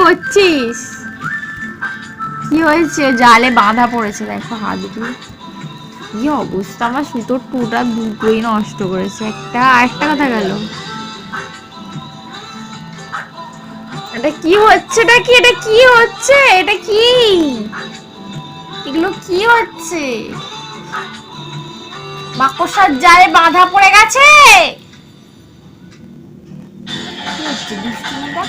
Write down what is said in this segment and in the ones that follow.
করছিস? কি হয়েছে? জালে বাঁধা পড়েছে, দেখো হাত কি অবস্থা? আমার সুতোর টুটা দুটোই নষ্ট করেছে। একটা, আরেকটা কথা গেল। এটা কি হচ্ছে? এটা কি? এটা কি হচ্ছে? এটা কি? এগুলো কি হচ্ছে? মাকড়সার জালে বাঁধা পড়ে গেছে? কি হচ্ছে? দুষ্টুমিটা?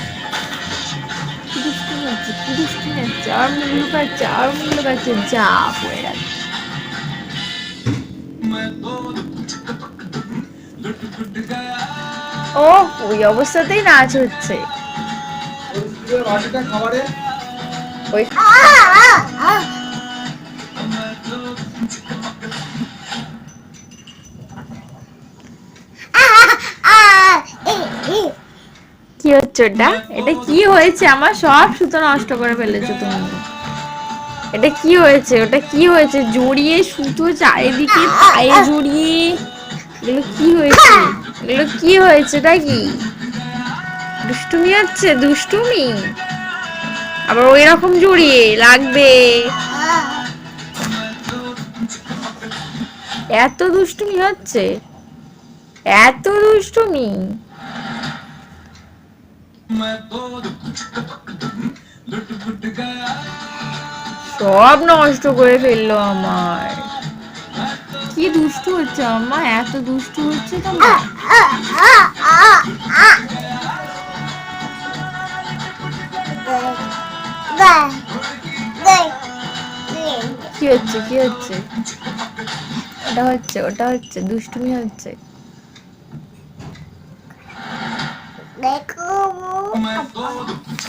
কি দুষ্টুমি হচ্ছে কি দুষ্টুমি হচ্ছে আর মুখ লুকাচ্ছে আর মুখ লুকাচ্ছে যা পড়ে গেছে ও, ওই অবস্থাতেই নাচ হচ্ছে। ওই কি হচ্ছে ওটা? এটা কি হয়েছে? আমার সব সুতো নষ্ট করে ফেলেছো তুমি। এটা কি হয়েছে? ওটা কি হয়েছে? জড়িয়ে সুতো চারিদিকে পায়ে জড়িয়ে। এগুলো কি হয়েছে? এগুলো কি হয়েছে? এটা কি? দুষ্টুমি হচ্ছে? দুষ্টুমি? আবার ওই রকম জড়িয়ে লাগবে। এত দুষ্টুমি হচ্ছে? এত দুষ্টুমি? সব নষ্ট করে ফেলল আমার কি দুষ্টু হচ্ছে আমার এত দুষ্টু হচ্ছে তোমার কি হচ্ছে কি হচ্ছে? ওটা হচ্ছে ওটা হচ্ছে দুষ্টুমি হচ্ছে। দেখো como é todo.